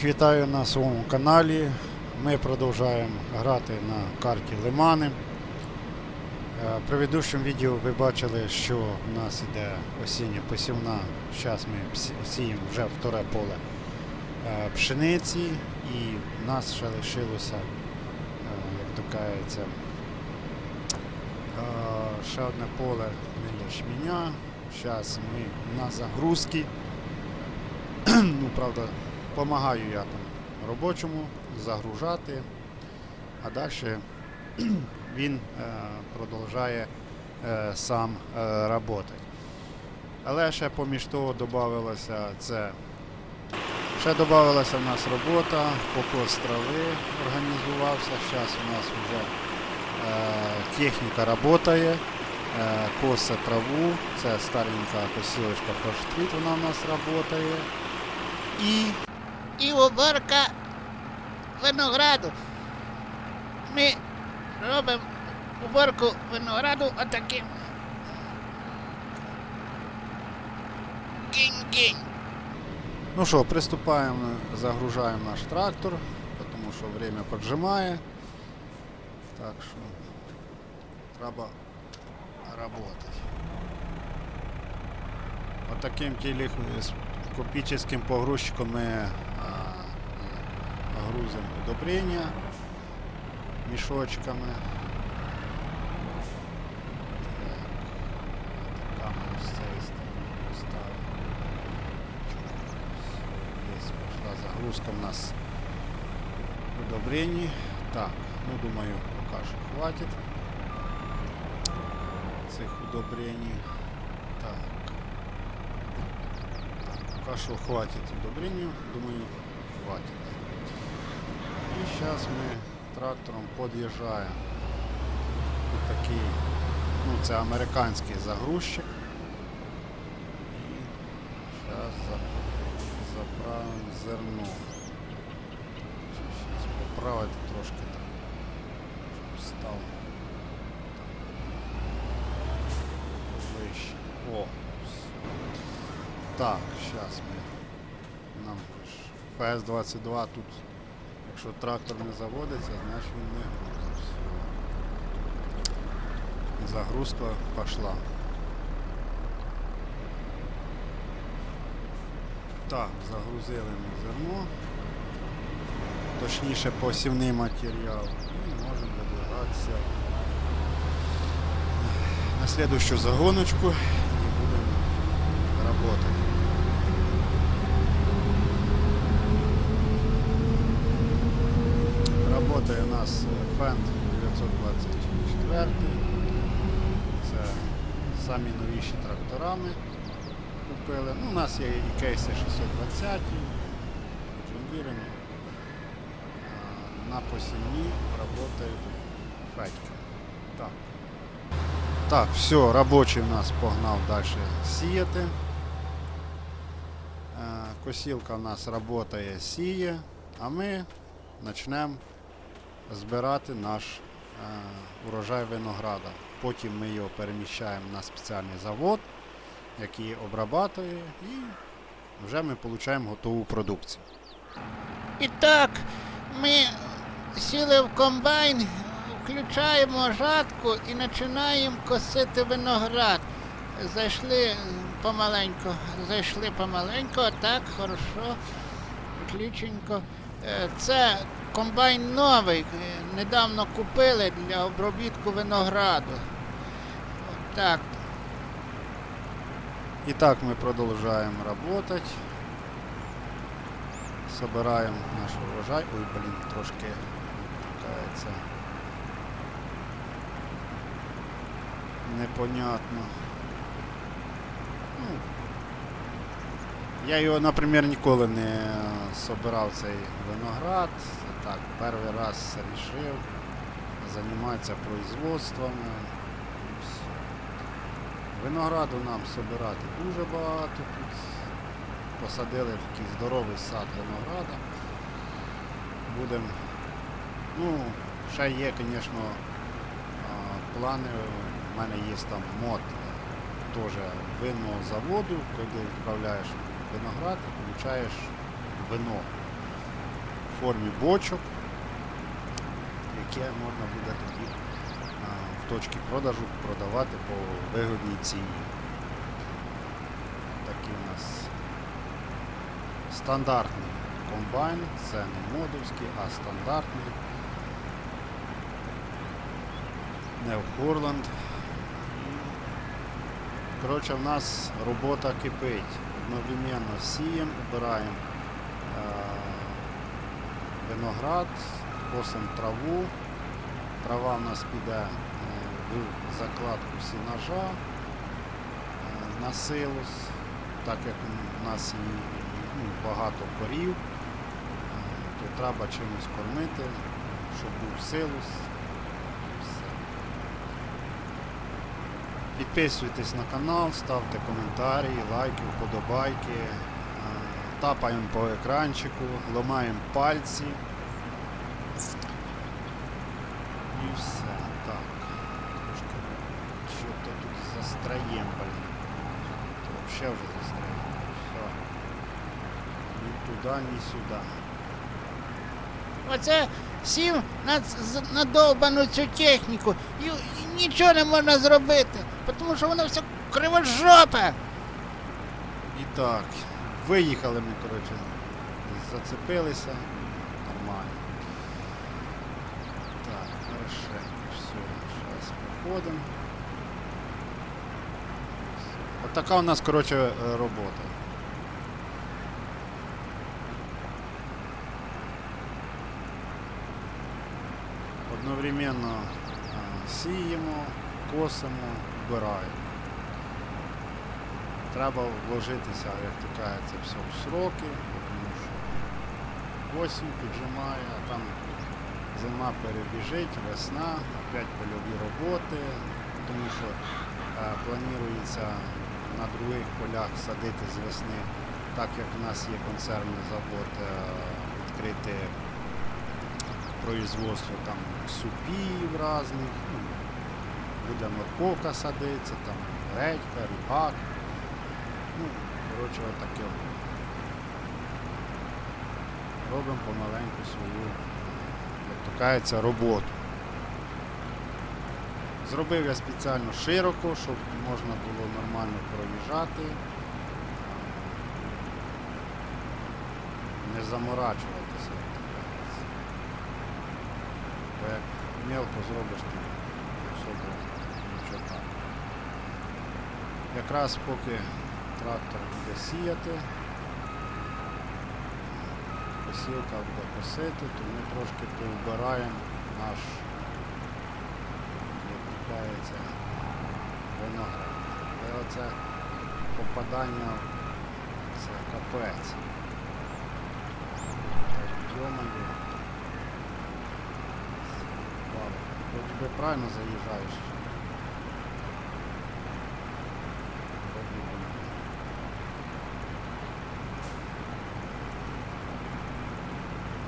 Всіх вітаю на своєму каналі. Ми продовжуємо грати на карті Лимани. Е, При відео ви бачили, що в нас іде осіння посівна. Зараз ми сіємо вже вторе поле е, пшениці і в нас ще лишилося, е, як то кажеться, ще одне поле не ячменя. Зараз ми на загрузці. ну, правда, допомагаю я там робочому загружати, а далі він е, продовжує е, сам е, працювати. Але ще поміж того додавалося це. Ще додавалася в нас робота, покос трави організувався. Зараз у нас вже е, техніка працює, е, коса траву, це старенька косілочка форштріт, вона у нас працює. І і уборка винограду. Ми робимо уборку винограду отаким. Кінь-кінь. Ну що, приступаємо, загружаємо наш трактор, тому що время поджимає. Так що треба працювати. Отаким телескопічним погрузчиком ми а, грузимо удобрення мішочками. Загрузка у нас удобрений. Так, ну думаю, пока что хватит цих удобрений. Так. Пока что хватит удобрений, думаю, хватит. И сейчас мы трактором подъезжаем. Ось такий, ну це американський загрузчик. І зараз заправимо зерно. Зараз поправити трошки так. Щоб став так, вище. О! все. Так, зараз ми. Нам ж ПС-22 тут, якщо трактор не заводиться, значить він не грузився. Загрузка пішла. Так, загрузили ми зерно, точніше посівний матеріал і можемо видвигатися на слідущу загоночку і будемо працювати. Работає у нас Fendt 924. Це самі новіші трактора ми купили. Ну, у нас є і кейси 620, джундірами. На посівні працюють федьки. Так. Так, все, робочий у нас погнав далі сіяти. Е, Косілка у нас працює, сіє, а ми почнемо збирати наш е, урожай винограда. Потім ми його переміщаємо на спеціальний завод, який обрабатує, і вже ми отримуємо готову продукцію. І так, ми сіли в комбайн, включаємо жатку і починаємо косити виноград. Зайшли помаленько, зайшли помаленько, так, хорошо, отліченько. Е, Це комбайн новий, е, недавно купили для обробітку винограду. Так, І так ми продовжуємо працювати. Собираємо наш урожай. Ой, блін, трошки кажеться. Непонятно. Ну, я його, наприклад, ніколи не собирав цей виноград. Так, перший раз вирішив займатися производством. Винограду нам собирати дуже багато тут. Посадили такий здоровий сад винограда. Будемо. Ну, ще є, звісно, плани. У мене є там мод теж винного заводу, коли відправляєш виноград, і получаєш вино в формі бочок, яке можна буде тоді в точці продажу продавати по вигодній ціні. Такий у нас стандартний комбайн, це не модовський, а стандартний. Не в Хорланд. Коротше, в нас робота кипить. Одновременно сіємо, убираємо е, виноград, косимо траву. Трава в нас піде е, в закладку сінажа е, на силос, так як у нас і, ну, багато корів, то треба чимось кормити, щоб був силос. Все. Підписуйтесь на канал, ставте коментарі, лайки, вподобайки. Е, Тапаємо по екранчику, ламаємо пальці. І все. Так. Трошки що то тут застроєм, блін. Взагалі вже застроєм. Все. Ні туди, ні сюди. Оце сів на, на довбану цю техніку і, нічого не можна зробити, тому що воно все кривожопе. І так, виїхали ми, коротше, зацепилися. Нормально. Так, хорошенько, все, зараз проходимо. От така у нас, коротше, робота. Одновременно сіємо, косимо, вбираємо. Треба вложитися, як то кажеться, все в сроки, тому що осінь піджимає, а там зима перебіжить, весна, опять польові роботи, тому що е, планується на других полях садити з весни, так як у нас є консервний завод, е, відкрити производство там супів різних, ну, буде морковка садиться, там редька, ріпак. Ну, коротше, отаке. Робимо помаленьку свою, як то кажеться, роботу. Зробив я спеціально широко, щоб можна було нормально проїжджати. Не заморачуватися. Бо як мелко зробиш, то особо нічого так. Якраз поки трактор буде сіяти, посілка буде косити, то ми трошки повбираємо наш, як кажеться, виноград. Але оце попадання це капець. Йомаю. Би правильно заїжджаєш.